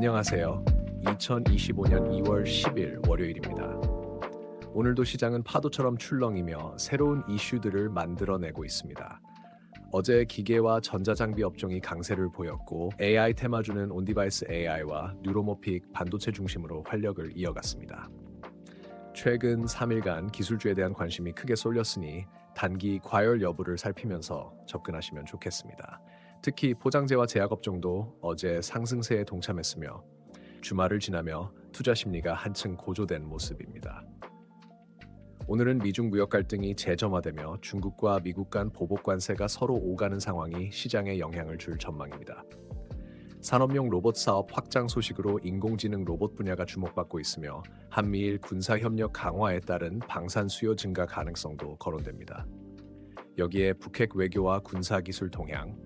안녕하세요. 2025년 2월 10일 월요일입니다. 오늘도 시장은 파도처럼 출렁이며 새로운 이슈들을 만들어내고 있습니다. 어제 기계와 전자장비 업종이 강세를 보였고 AI 테마주는 온디바이스 AI와 뉴로모픽 반도체 중심으로 활력을 이어갔습니다. 최근 3일간 기술주에 대한 관심이 크게 쏠렸으니 단기 과열 여부를 살피면서 접근하시면 좋겠습니다. 특히 포장재와 제약 업종도 어제 상승세에 동참했으며 주말을 지나며 투자 심리가 한층 고조된 모습입니다. 오늘은 미중 무역 갈등이 재점화되며 중국과 미국 간 보복 관세가 서로 오가는 상황이 시장에 영향을 줄 전망입니다. 산업용 로봇 사업 확장 소식으로 인공지능 로봇 분야가 주목받고 있으며 한미일 군사 협력 강화에 따른 방산 수요 증가 가능성도 거론됩니다. 여기에 북핵 외교와 군사 기술 동향,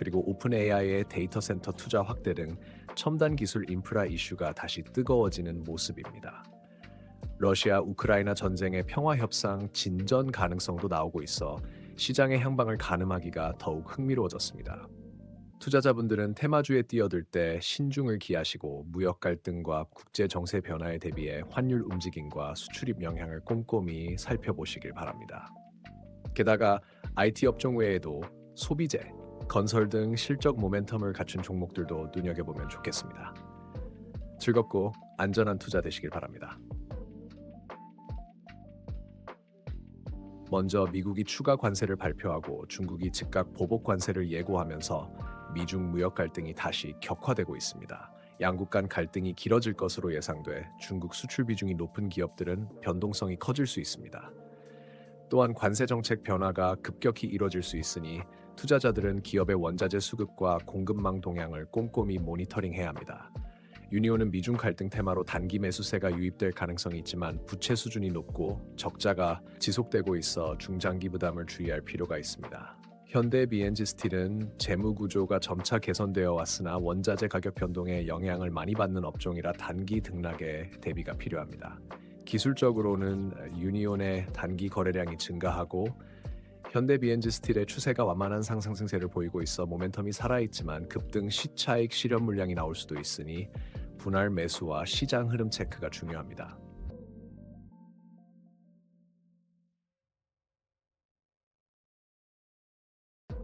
그리고 오픈 AI의 데이터 센터 투자 확대 등 첨단 기술 인프라 이슈가 다시 뜨거워지는 모습입니다. 러시아 우크라이나 전쟁의 평화 협상 진전 가능성도 나오고 있어 시장의 향방을 가늠하기가 더욱 흥미로워졌습니다. 투자자분들은 테마주에 뛰어들 때 신중을 기하시고 무역 갈등과 국제 정세 변화에 대비해 환율 움직임과 수출입 영향을 꼼꼼히 살펴보시길 바랍니다. 게다가 IT 업종 외에도 소비재, 건설 등 실적 모멘텀을 갖춘 종목들도 눈여겨보면 좋겠습니다. 즐겁고 안전한 투자 되시길 바랍니다. 먼저 미국이 추가 관세를 발표하고 중국이 즉각 보복 관세를 예고하면서 미중 무역 갈등이 다시 격화되고 있습니다. 양국 간 갈등이 길어질 것으로 예상돼 중국 수출 비중이 높은 기업들은 변동성이 커질 수 있습니다. 또한 관세 정책 변화가 급격히 이뤄질 수 있으니 투자자들은 기업의 원자재 수급과 공급망 동향을 꼼꼼히 모니터링해야 합니다. 유니온은 미중 갈등 테마로 단기 매수세가 유입될 가능성이 있지만 부채 수준이 높고 적자가 지속되고 있어 중장기 부담을 주의할 필요가 있습니다. 현대 BNG 스틸은 재무 구조가 점차 개선되어 왔으나 원자재 가격 변동에 영향을 많이 받는 업종이라 단기 등락에 대비가 필요합니다. 기술적으로는 유니온의 단기 거래량이 증가하고 현대 BNG 스틸의 추세가 완만한 상승 승세를 보이고 있어 모멘텀이 살아있지만 급등 시차익 실현 물량이 나올 수도 있으니 분할 매수와 시장 흐름 체크가 중요합니다.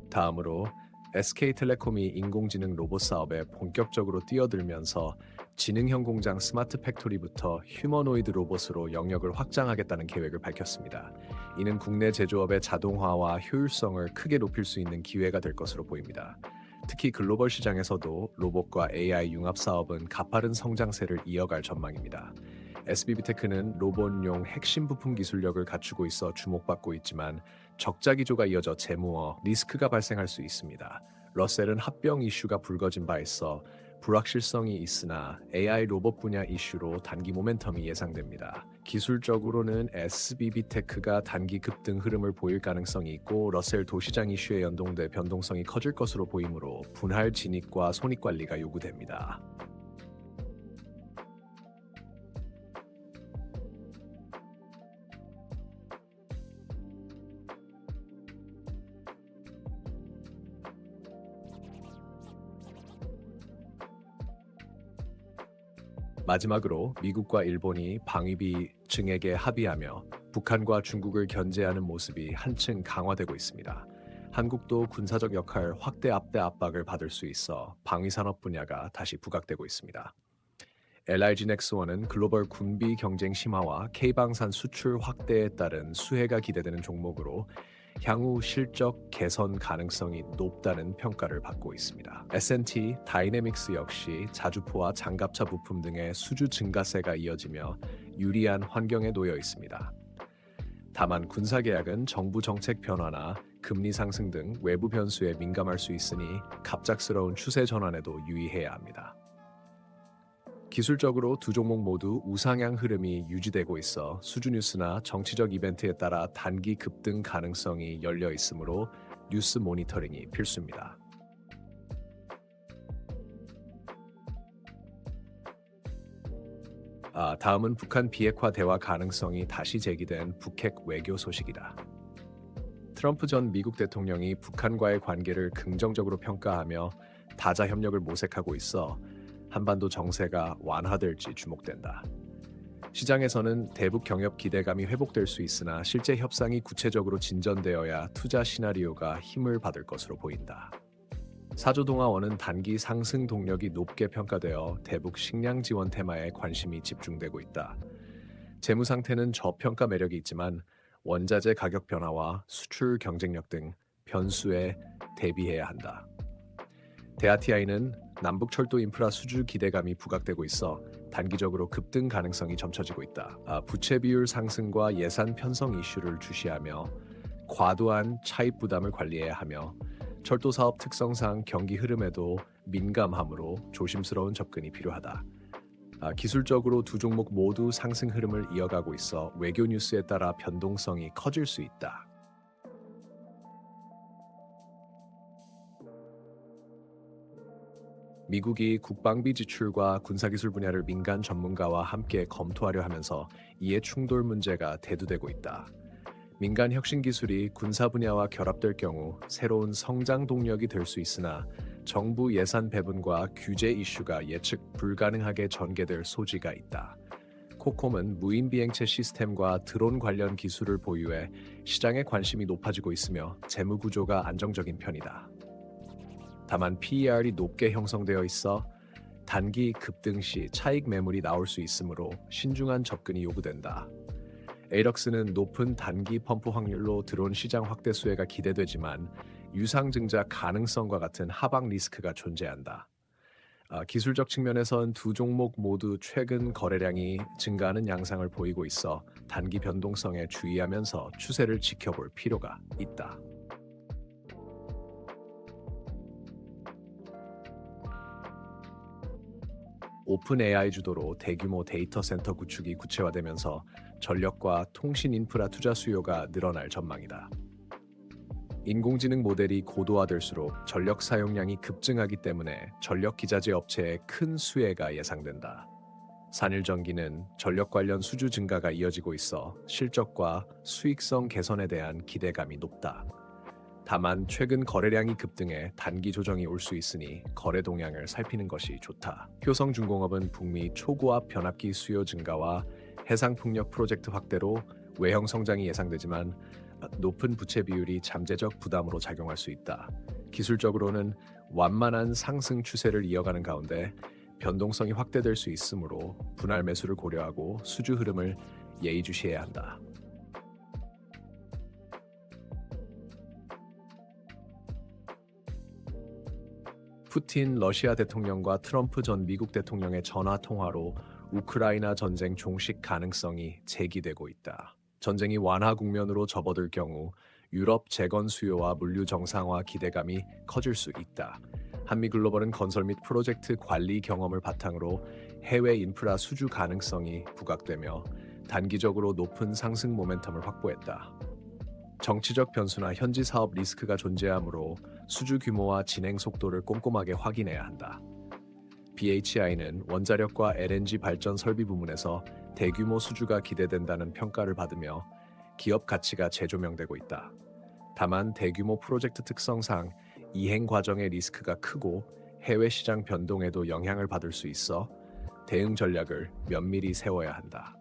다음으로 SK텔레콤이 인공지능 로봇 사업에 본격적으로 뛰어들면서 지능형 공장 스마트 팩토리부터 휴머노이드 로봇으로 영역을 확장하겠다는 계획을 밝혔습니다. 이는 국내 제조업의 자동화와 효율성을 크게 높일 수 있는 기회가 될 것으로 보입니다. 특히 글로벌 시장에서도 로봇과 AI 융합 사업은 가파른 성장세를 이어갈 전망입니다. SBB테크는 로봇용 핵심 부품 기술력을 갖추고 있어 주목받고 있지만 적자 기조가 이어져 재무어 리스크가 발생할 수 있습니다. 러셀은 합병 이슈가 불거진 바 있어 불확실성이 있으나 AI 로봇 분야 이슈로 단기 모멘텀이 예상됩니다. 기술적으로는 SBB테크가 단기 급등 흐름을 보일 가능성이 있고 러셀 도시장 이슈에 연동돼 변동성이 커질 것으로 보이므로 분할 진입과 손익 관리가 요구됩니다. 마지막으로 미국과 일본이 방위비 증액에 합의하며 북한과 중국을 견제하는 모습이 한층 강화되고 있습니다. 한국도 군사적 역할 확대 압대 압박을 받을 수 있어 방위 산업 분야가 다시 부각되고 있습니다. LIG 넥스원은 글로벌 군비 경쟁 심화와 K방산 수출 확대에 따른 수혜가 기대되는 종목으로 향후 실적 개선 가능성이 높다는 평가를 받고 있습니다. S&T 다이내믹스 역시 자주포와 장갑차 부품 등의 수주 증가세가 이어지며 유리한 환경에 놓여 있습니다. 다만 군사 계약은 정부 정책 변화나 금리 상승 등 외부 변수에 민감할 수 있으니 갑작스러운 추세 전환에도 유의해야 합니다. 기술적으로 두 종목 모두 우상향 흐름이 유지되고 있어 수주 뉴스나 정치적 이벤트에 따라 단기 급등 가능성이 열려 있으므로 뉴스 모니터링이 필수입니다. 아, 다음은 북한 비핵화 대화 가능성이 다시 제기된 북핵 외교 소식이다. 트럼프 전 미국 대통령이 북한과의 관계를 긍정적으로 평가하며 다자 협력을 모색하고 있어 한반도 정세가 완화될지 주목된다. 시장에서는 대북 경협 기대감이 회복될 수 있으나 실제 협상이 구체적으로 진전되어야 투자 시나리오가 힘을 받을 것으로 보인다. 사조동화원은 단기 상승 동력이 높게 평가되어 대북 식량 지원 테마에 관심이 집중되고 있다. 재무 상태는 저평가 매력이 있지만 원자재 가격 변화와 수출 경쟁력 등 변수에 대비해야 한다. 대아티아이는 남북 철도 인프라 수주 기대감이 부각되고 있어 단기적으로 급등 가능성이 점쳐지고 있다. 아, 부채 비율 상승과 예산 편성 이슈를 주시하며 과도한 차입 부담을 관리해야 하며 철도 사업 특성상 경기 흐름에도 민감하므로 조심스러운 접근이 필요하다. 아, 기술적으로 두 종목 모두 상승 흐름을 이어가고 있어 외교 뉴스에 따라 변동성이 커질 수 있다. 미국이 국방비 지출과 군사기술 분야를 민간 전문가와 함께 검토하려 하면서 이에 충돌 문제가 대두되고 있다. 민간 혁신 기술이 군사 분야와 결합될 경우 새로운 성장 동력이 될 수 있으나 정부 예산 배분과 규제 이슈가 예측 불가능하게 전개될 소지가 있다. 코콤은 무인 비행체 시스템과 드론 관련 기술을 보유해 시장에 관심이 높아지고 있으며 재무 구조가 안정적인 편이다. 다만 PER이 높게 형성되어 있어 단기 급등 시 차익 매물이 나올 수 있으므로 신중한 접근이 요구된다. 에이럭스는 높은 단기 펌프 확률로 드론 시장 확대 수혜가 기대되지만 유상 증자 가능성과 같은 하방 리스크가 존재한다. 아, 기술적 측면에선 두 종목 모두 최근 거래량이 증가하는 양상을 보이고 있어 단기 변동성에 주의하면서 추세를 지켜볼 필요가 있다. 오픈 AI 주도로 대규모 데이터 센터 구축이 구체화되면서 전력과 통신 인프라 투자 수요가 늘어날 전망이다. 인공지능 모델이 고도화될수록 전력 사용량이 급증하기 때문에 전력 기자재 업체의 큰 수혜가 예상된다. 산일전기는 전력 관련 수주 증가가 이어지고 있어 실적과 수익성 개선에 대한 기대감이 높다. 다만 최근 거래량이 급등해 단기 조정이 올 수 있으니 거래 동향을 살피는 것이 좋다. 효성중공업은 북미 초고압 변압기 수요 증가와 해상풍력 프로젝트 확대로 외형 성장이 예상되지만 높은 부채 비율이 잠재적 부담으로 작용할 수 있다. 기술적으로는 완만한 상승 추세를 이어가는 가운데 변동성이 확대될 수 있으므로 분할 매수를 고려하고 수주 흐름을 예의주시해야 한다. 푸틴 러시아 대통령과 트럼프 전 미국 대통령의 전화 통화로 우크라이나 전쟁 종식 가능성이 제기되고 있다. 전쟁이 완화 국면으로 접어들 경우 유럽 재건 수요와 물류 정상화 기대감이 커질 수 있다. 한미 글로벌은 건설 및 프로젝트 관리 경험을 바탕으로 해외 인프라 수주 가능성이 부각되며 단기적으로 높은 상승 모멘텀을 확보했다. 정치적 변수나 현지 사업 리스크가 존재하므로 수주 규모와 진행 속도를 꼼꼼하게 확인해야 한다. BHI는 원자력과 LNG 발전 설비 부문에서 대규모 수주가 기대된다는 평가를 받으며 기업 가치가 재조명되고 있다. 다만 대규모 프로젝트 특성상 이행 과정의 리스크가 크고 해외 시장 변동에도 영향을 받을 수 있어 대응 전략을 면밀히 세워야 한다.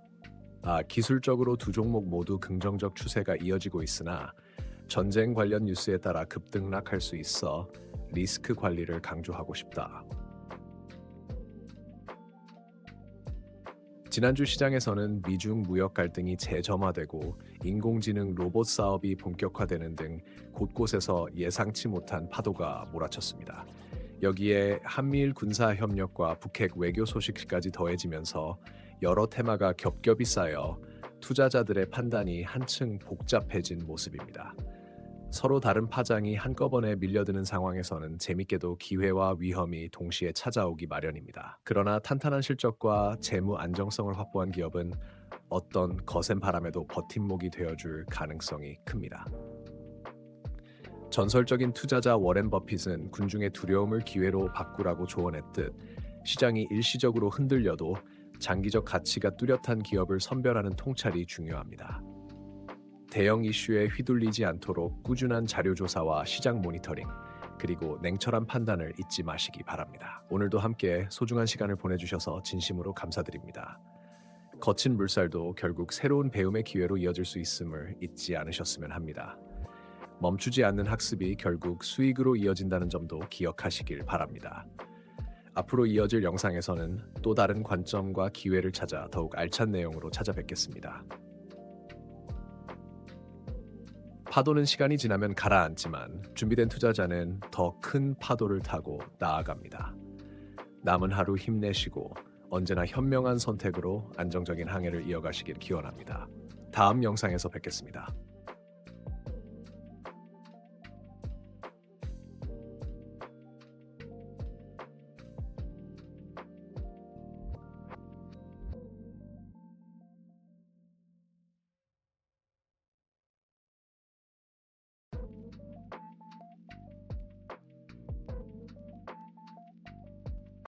아, 기술적으로 두 종목 모두 긍정적 추세가 이어지고 있으나 전쟁 관련 뉴스에 따라 급등락할 수 있어 리스크 관리를 강조하고 싶다. 지난주 시장에서는 미중 무역 갈등이 재점화되고 인공지능 로봇 사업이 본격화되는 등 곳곳에서 예상치 못한 파도가 몰아쳤습니다. 여기에 한미일 군사 협력과 북핵 외교 소식까지 더해지면서 여러 테마가 겹겹이 쌓여 투자자들의 판단이 한층 복잡해진 모습입니다. 서로 다른 파장이 한꺼번에 밀려드는 상황에서는 재밌게도 기회와 위험이 동시에 찾아오기 마련입니다. 그러나 탄탄한 실적과 재무 안정성을 확보한 기업은 어떤 거센 바람에도 버팀목이 되어줄 가능성이 큽니다. 전설적인 투자자 워렌 버핏은 군중의 두려움을 기회로 바꾸라고 조언했듯 시장이 일시적으로 흔들려도 장기적 가치가 뚜렷한 기업을 선별하는 통찰이 중요합니다. 대형 이슈에 휘둘리지 않도록 꾸준한 자료 조사와 시장 모니터링, 그리고 냉철한 판단을 잊지 마시기 바랍니다. 오늘도 함께 소중한 시간을 보내주셔서 진심으로 감사드립니다. 거친 물살도 결국 새로운 배움의 기회로 이어질 수 있음을 잊지 않으셨으면 합니다. 멈추지 않는 학습이 결국 수익으로 이어진다는 점도 기억하시길 바랍니다. 앞으로 이어질 영상에서는 또 다른 관점과 기회를 찾아 더욱 알찬 내용으로 찾아뵙겠습니다. 파도는 시간이 지나면 가라앉지만 준비된 투자자는 더 큰 파도를 타고 나아갑니다. 남은 하루 힘내시고 언제나 현명한 선택으로 안정적인 항해를 이어가시길 기원합니다. 다음 영상에서 뵙겠습니다.